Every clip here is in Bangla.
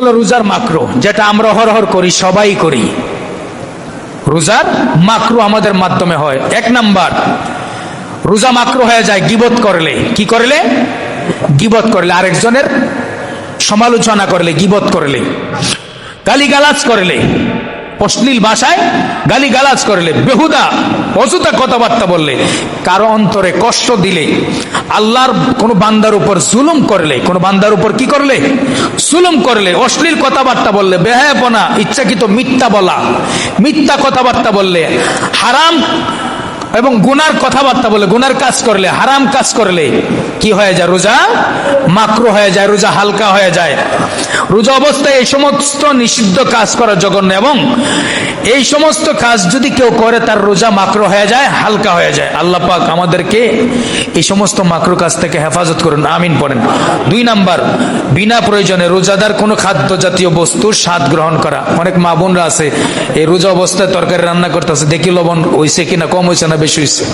হলো রোজার মাকরো, যেটা আমরা হরহর করি, সবাই করি। রোজার মাকরু আমাদের মাধ্যমে হয়। এক নাম্বার, রোজা মাকরু হয়ে যায় গিবত করলে। কি করলে? গিবত করলে। আরেকজনের সমালোচনা করলে, গিবত করলে। গালিগালাজ করলে। অশ্লীল ভাষায় গালিগালাজ করলে, বেহুদা, অযথা কথাবার্তা বললে কারও অন্তরে কষ্ট দিলে, আল্লাহর কোনো বান্দার উপর জুলুম করলে, কোনো বান্দার উপর কি করলে? জুলুম করলে, অশ্লীল কথাবার্তা বললে, বেহায়াপনা, ইচ্ছাকৃত মিথ্যা বলা, মিথ্যা কথাবার্তা বললে, হারাম এবং গুনার কথাবার্তা বলে, গুনার কাজ করলে, হারাম কাজ করলে কি হয়ে যায় রোজা? মাকরু হয়ে যায়, রোজা হালকা হয়ে যায়। রোজা অবস্থায় এই সমস্ত নিষিদ্ধ কাজ করা জঘন্য এবং এই সমস্ত কাজ যদি কেউ করে, তার রোজা মাকরু হয়ে যায়, হালকা হয়ে যায়। আল্লাহ পাক আমাদেরকে এই সমস্ত মাকরু কাজ থেকে হেফাজত করুন, আমিন পড়েন। দুই নাম্বার, বিনা প্রয়োজনে রোজাদার কোনো খাদ্য জাতীয় বস্তুর স্বাদ গ্রহণ করা। অনেক মা বোনরা আছে, এই রোজা অবস্থায় তরকারি রান্না করতেছে, দেখি লবণ হয়েছে কিনা, কম হয়েছে না বেশি হয়েছে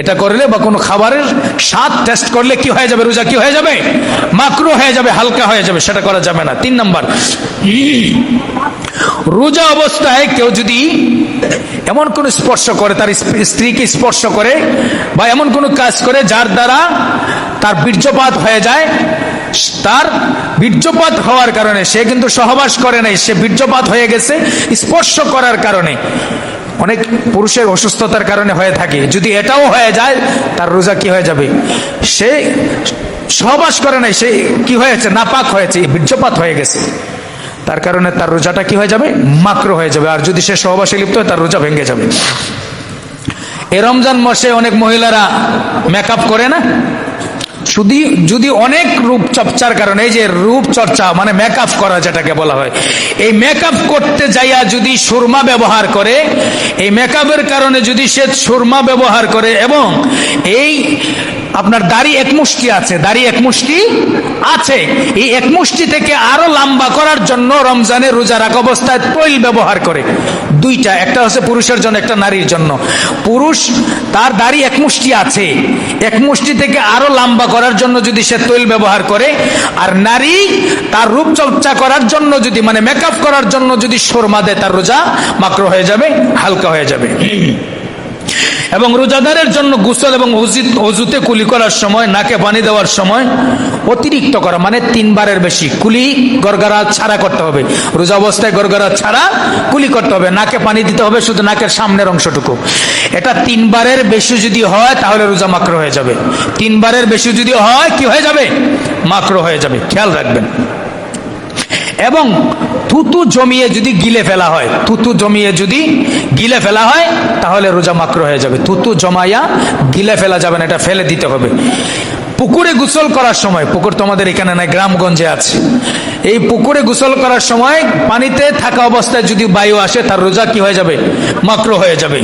এটা করলে বা কোনো খাবারের স্বাদ টেস্ট করলে কি হয়ে যাবে? রোজা কি হয়ে যাবে? মাকরু হয়ে যাবে, হালকা হয়ে যাবে, সেটা করা যাবে না। তিন নাম্বার, রোজা অবস্থায় কেউ যদি এমন কোন স্পর্শ করে, তার স্ত্রীকে স্পর্শ করে বা এমন কোন কাজ করে যার দ্বারা তার বীর্যপাত হয়ে যায়, তার বীর্যপাত হওয়ার কারণে সে কিন্তু সহবাস করে নাই, সে বীর্যপাত হয়ে গেছে, স্পর্শ করার কারণে। অনেক পুরুষের অসুস্থতার কারণে হয়ে থাকে। যদি এটাও হয়ে যায়, তার রোজা কি হয়ে যাবে? সে সহবাস করে নাই, সে কি হয়েছে? নাপাক হয়েছে, বীর্যপাত হয়ে গেছে। তার কারণে তার রোজাটা কি হয়ে যাবে? মাক্র হয়ে যাবে। আর যদি সে সহবাসে লিপ্ত হয়, তার রোজা ভেঙে যাবে। এ রমজান মাসে অনেক মহিলারা মেকআপ করে না? শুধু যদি অনেক রূপ চর্চার কারণে, এই যে রূপ চর্চা মানে মেকআপ করা যেটাকে বলা হয়, এই মেকআপ করতে যাইয়া যদি সুরমা ব্যবহার করে, এই মেকআপের কারণে যদি সে সুরমা ব্যবহার করে এবং এই আপনার দাড়ি এক মুষ্টি আছে, দাড়ি এক মুষ্টি আছে। এই এক মুষ্টি থেকে আরও লম্বা করার জন্য রমজানে রোজা রাখ অবস্থায় তৈল ব্যবহার করে। দুইটা, একটা হচ্ছে পুরুষের জন্য, একটা নারীর জন্য। পুরুষ, তার দাড়ি এক মুষ্টি আছে। এক মুষ্টি থেকে আরও লম্বা করার জন্য যদি সে তৈল ব্যবহার করে, আর নারী, তার রূপচর্চা করার জন্য যদি মানে মেকআপ করার জন্য যদি সুরমা দেয়, তার রোজা মাকড় হয়ে যাবে, হালকা হয়ে যাবে। এবং রোজাদারের জন্য গুসল এবং অজুতে কুলি করার সময়, নাকে পানি দেওয়ার সময় অতিরিক্ত করা মানে তিনবারের বেশি। কুলি গরগরা ছাড়া করতে হবে। রোজা অবস্থায় গরগরা ছাড়া কুলি করতে হবে। নাকে পানি দিতে হবে, শুধু নাকের সামনের অংশটুকু। এটা তিনবারের বেশি যদি হয়, তাহলে রোজা মাকড় হয়ে যাবে। তিনবারের বেশি যদি হয়, কি হয়ে যাবে? মাকড় হয়ে যাবে। খেয়াল রাখবেন। এবং থুতু জমিয়ে যদি গিলে ফেলা হয়, থুতু জমিয়ে যদি গিলে ফেলা হয়, তাহলে রোজা মাকর হয়ে যাবে। থুতু জমাইয়া গিলে ফেলা যাবে না, এটা ফেলে দিতে হবে। পুকুরে গোসল করার সময়, পুকুর তোমাদের এখানে নাই, গ্রামগঞ্জে আছে। এই পুকুরে গোসল করার সময় পানিতে থাকা অবস্থায় যদি বায়ু আসে, তার রোজা কি হয়ে যাবে? মাকর হয়ে যাবে।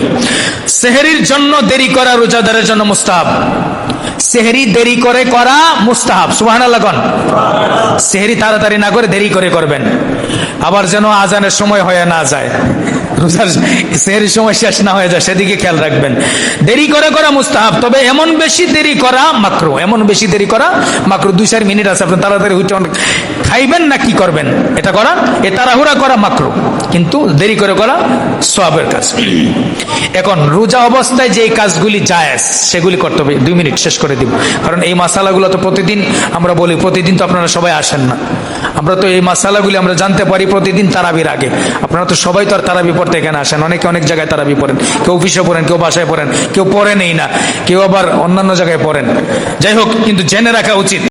সেহেরির জন্য দেরি করা রোজাদারের জন্য মুস্তাহাব। সেহেরি দেরি করে করা মুস্তাহাব সুহান লাগন সেহেরি তাড়াতাড়ি না করে দেরি করে করবেন। আবার যেন আজানের সময় হয়ে না যায়। রোজার সময় শেষ না হয়ে যায়, সেদিকে খেয়াল রাখবেন। দেরি করে করা মুস্তাহাব, তবে এমন বেশি দেরি করা মাত্র এমন বেশি দেরি করা মাত্র দুই চার মিনিট আছে, আপনি তাড়াতাড়ি উঠে খাইবেন না কি করবেন? এটা করা এ তাড়াহুড়া করা মাত্র কিন্তু দেরি করে করা সবের কাজ। এখন রোজা অবস্থায় যে কাজগুলি যায় সেগুলি করতে হবে। দুই মিনিট শেষ করে দিব। কারণ এই মশালাগুলো তো প্রতিদিন আমরা বলি, প্রতিদিন তো আপনারা সবাই আসেন না। আমরা তো এই মশালাগুলি আমরা জানতে পারি প্রতিদিন তারাবির আগে। আপনারা তো সবাই তো আর তারাবি পড়তে এখানে আসেন। অনেকে অনেক জায়গায় তারাবি পড়েন। কেউ অফিসে পড়েন, কেউ বাসায় পড়েন, কেউ পড়েনই না। কেউ আবার অন্যান্য জায়গায় পড়েন। যাই হোক, কিন্তু জেনে রাখা উচিত।